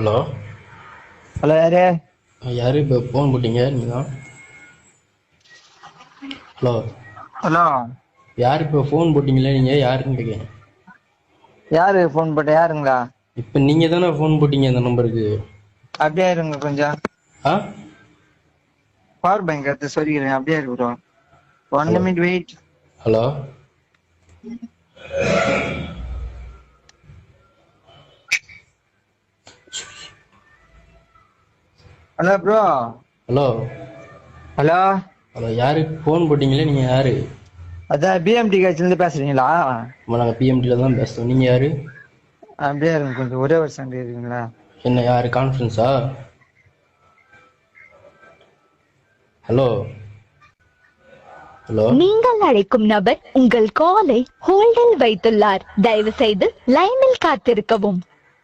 Hello. Hello யாரு? யாரு? இப்போ ஃபோன் போட்டீங்க நீங்கள் தான் ஹலோ. ஹலோ. யார் இப்போ ஃபோன் போட்டீங்களே நீங்கள் யாருன்னு கேட்கேன் யாரு ஃபோன் போட்ட யாருங்களா? இப்போ நீங்கள் தானே ஃபோன் போட்டீங்க இந்த நம்பருக்கு. அப்படியே இருங்க கொஞ்சம். ஆ? பவர் பேங்க் எடுத்து சொல்லிக்கிறேன் அப்படியே இருக்கு bro one minute wait hello. Hello bro hello hello hello யாரு? ஃபோன் போட்டீங்களே? நீங்க யாரு? அதான் பிஎம்டி கட்சியிலேருந்து பேசுறீங்களா? ஆமா நாங்க பிஎம்டில தான் பேசுறோம். நீங்க யாரு? அப்படியே இருங்க கொஞ்சம் ஒரே வருஷம் இருக்கீங்களா? என்ன யாரு? கான்ஃபரன்ஸா ஹலோ ஹலோ நீங்கள் அழைக்கும் நபர் உங்கள் காலை ஹோல்டில் வைத்துள்ளார். தயவு செய்து லைனில் காத்திருக்கவும்.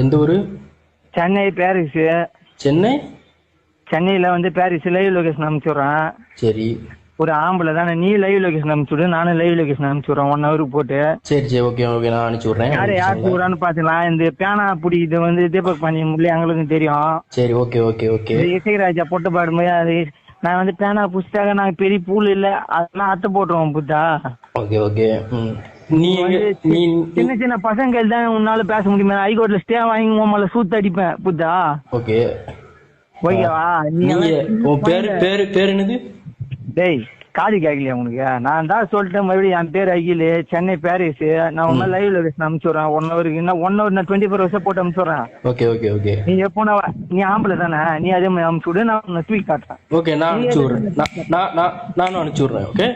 எந்த ஊர்? சென்னை பாரிஸ். சென்னை? சென்னையில வந்து பாரிஸ் லைவ் லொகேஷன் அனுப்பிச்சுடுறேன் சரி. ஒரு ஆம்பளை தானே நீ லைவ் லொகேஷன் அனுப்பிச்சுடு நானும் லைவ் லொகேஷன் அனுப்பிச்சுடுறேன் ஒன் ஹவருக்கு போட்டு. சரி சரி ஓகே ஓகே நான் அனுப்பிச்சி விட்றேன். யாரு யார் கூடான்னு பாத்துக்கலாம். இந்த பேனா புடி இது வந்து தீபக் பாண்டியன் முள்ளி எங்களுக்கும் தெரியும். சரி ஓகே ஓகே ஓகே இசைராஜா பொட்டு பாடும்போது அது நான் வந்து பேனா புடிச்சிட்டாக நான் பெரிய பூல் இல்ல அதெல்லாம் அத்தை போட்டுருவோம் புத்தா. ஓகே ஓகே நீ நீ சின்ன சின்ன பசங்கள் தான் உன்னால பேச முடியுமா. ஹைகோர்ட்ல ஸ்டே வாங்கி உன் சூத்து அடிப்பேன் புத்தா. ஓகே. ஓகேவா நீ உன் பேர் பேர் பேர் என்னது? டேய் காது கேட்கலையா உனக்கு? நான் தான் சொல்லிட்டேன் மறுபடியும் என் பேர் அகில் சென்னை பாரிஸ் நான் உன்ன லைவ் லொகேஷன் அனுப்பிச்சுடுறேன். ஒன் ஹவருக்கு இன்னும் ஒன் ஹவர் நான் டுவெண்ட்டி ஃபோர் ஹவர்ஸா போட்டு அனுப்பிச்சுடுறேன். ஓகே ஓகே ஓகே நீ எப்போ நான் நீ ஆம்பளை தானே? நீ அதே மாதிரி அனுப்பிச்சு விடு நான் உன்னை தூக்கி காட்டுறேன். ஓகே நான் அனுப்பிச்சி விட்றேன் நான் நான் நான் நானும் அனுப்பிச்சி விட்றேன் ஓகே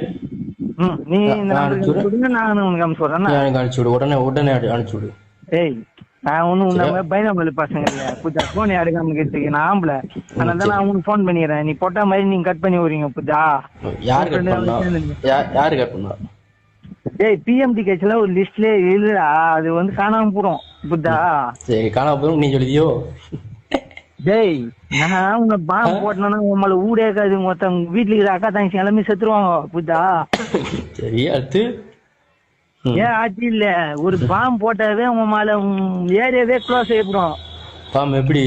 நீ நான் உனக்கு அனுப்பிச்சு விடுறேன் எனக்கு அனுப்பிச்சி விடு உடனே உடனே அனு- அனுப்பிச்சி விடு ஏய் நான் ஒன்றும் பயணமல்லி பசங்க புத்தா ஃபோன் எடுக்காம கேட்டுருக்கு நான் ஆம்பளை அதனால தான் நான் உனக்கு ஃபோன் பண்ணிடுறேன் நீ போட்ட மாதிரி நீங்க கட் பண்ணி விடுறீங்க புத்தா யார் கட் பண்ணா யார் கட் பண்ணா ஏய் பிஎம்டி கேஸ்ல ஒரு லிஸ்ட்லயே இல்லடா அது வந்து காணாம போடும் புத்தா சரி காணாம போதும் நீ சொல்லியோ டேய் நான் உன்னை பாம்பு போட்டேன்னா உன் மேல ஊடே இருக்காது. மொத்தம் வீட்டுல இருக்கிற அக்கா தங்கச்சி எல்லாமே செத்துருவாங்க புத்தா சரி அடுத்து. ஏன் ஆச்சு இல்ல? ஒரு பாம்பு போட்டாவே உன் மேல ஏரியாவே க்ளோஸ் ஆயிடும். பாம் எப்படி?